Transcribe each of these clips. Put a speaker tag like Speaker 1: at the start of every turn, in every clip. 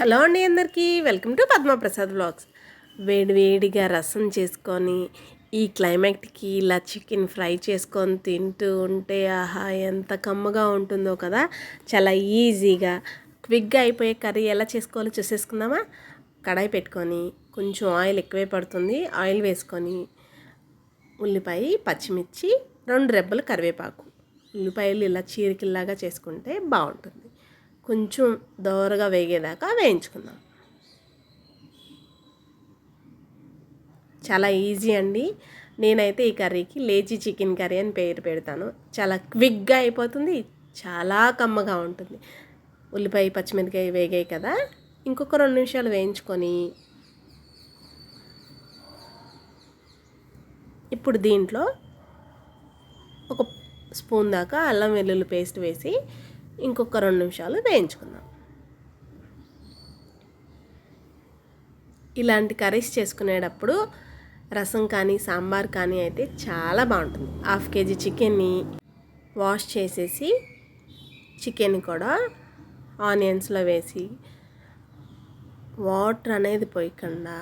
Speaker 1: Hello అండి అందరికీ. Welcome to Padmaprasad blogs. వేడివేడిగా రసం చేసుకొని ఈ క్లైమేట్కి ఇలా చికెన్ ఫ్రై చేసుకొని తింటూ ఉంటే ఆహా ఎంత కమ్మగా ఉంటుందో కదా. చాలా ఈజీగా క్విక్గా అయిపోయే కర్రీ ఎలా చేసుకోవాలో చూసేసుకుందామా? కడాయి పెట్టుకొని కొంచెం ఆయిల్ ఎక్కువే పడుతుంది. ఆయిల్ వేసుకొని ఉల్లిపాయ పచ్చిమిర్చి రెండు రెబ్బలు కరివేపాకు. ఉల్లిపాయలు ఇలా చీరికిల్లాగా చేసుకుంటే బాగుంటుంది. కొంచెం దోరగా వేగేదాకా వేయించుకుందాం. చాలా ఈజీ అండి. నేనైతే ఈ కర్రీకి లేజీ చికెన్ కర్రీ అని పేరు పెడతాను. చాలా క్విక్గా అయిపోతుంది. చాలా కమ్మగా ఉంటుంది. ఉల్లిపాయ పచ్చిమిరకాయ వేగాయి కదా. ఇంకొక రెండు నిమిషాలు వేయించుకొని ఇప్పుడు దీంట్లో ఒక స్పూన్ దాకా అల్లం వెల్లుల్లి పేస్ట్ వేసి ఇంకొక రెండు నిమిషాలు వేయించుకుందాం. ఇలాంటి కర్రీస్ చేసుకునేటప్పుడు రసం కానీ సాంబార్ కానీ అయితే చాలా బాగుంటుంది. హాఫ్ కేజీ చికెన్ని వాష్ చేసేసి చికెన్ కూడా ఆనియన్స్లో వేసి వాటర్ అనేది పోయకుండా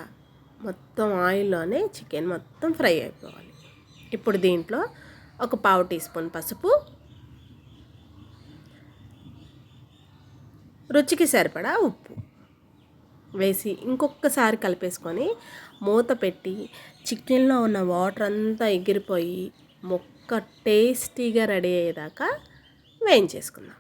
Speaker 1: మొత్తం ఆయిల్లోనే చికెన్ మొత్తం ఫ్రై అయిపోవాలి. ఇప్పుడు దీంట్లో ఒక పావు టీ స్పూన్ పసుపు రుచికి సరిపడా ఉప్పు వేసి ఇంకొకసారి కలిపేసుకొని మూత పెట్టి చికెన్లో ఉన్న వాటర్ అంతా ఎగిరిపోయి మొక్క టేస్టీగా రెడీ అయ్యేదాకా వేయించేసుకుందాం.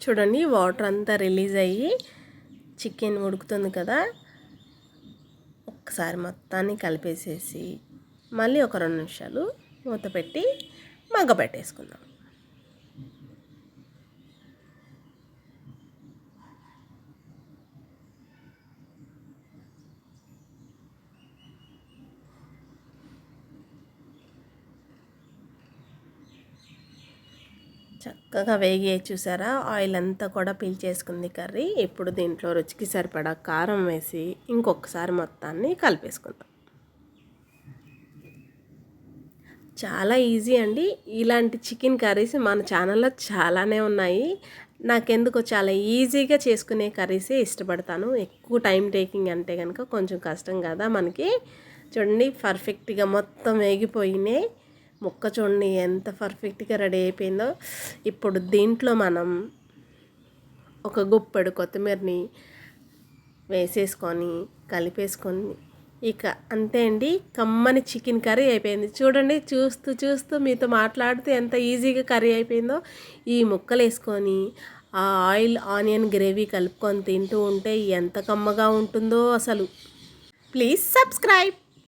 Speaker 1: చూడండి వాటర్ అంతా రిలీజ్ అయ్యి చికెన్ ఉడుకుతుంది కదా ఒక్కసారి మొత్తాన్ని కలిపేసేసి మళ్ళీ ఒక రెండు నిమిషాలు మూత పెట్టి మగ్గ పెట్టేసుకుందాం. చక్కగా వేగి చూసారా? ఆయిల్ అంతా కూడా పీల్చేసుకుంది కర్రీ. ఇప్పుడు దీంట్లో రుచికి సరిపడా కారం వేసి ఇంకొకసారి మొత్తాన్ని కలిపేసుకుందాం. చాలా ఈజీ అండి. ఇలాంటి చికెన్ కర్రీస్ మన ఛానల్లో చాలానే ఉన్నాయి. నాకెందుకు చాలా ఈజీగా చేసుకునే కర్రీసే ఇష్టపడతాను. ఎక్కువ టైం టేకింగ్ అంటే కనుక కొంచెం కష్టం కదా మనకి. చూడండి పర్ఫెక్ట్గా మొత్తం వేగిపోయినాయి. మొక్క చూడండి ఎంత పర్ఫెక్ట్గా రెడీ అయిపోయిందో. ఇప్పుడు దీంట్లో మనం ఒక గుప్పెడు కొత్తిమీరని వేసేసుకొని కలిపేసుకొని ఇక అంతే అండి. కమ్మని చికెన్ కర్రీ అయిపోయింది. చూడండి చూస్తూ చూస్తూ మీతో మాట్లాడుతూ ఎంత ఈజీగా కర్రీ అయిపోయిందో. ఈ ముక్కలు వేసుకొని ఆ ఆయిల్ ఆనియన్ గ్రేవీ కలుపుకొని తింటూ ఉంటే ఎంత కమ్మగా ఉంటుందో అసలు. Please subscribe.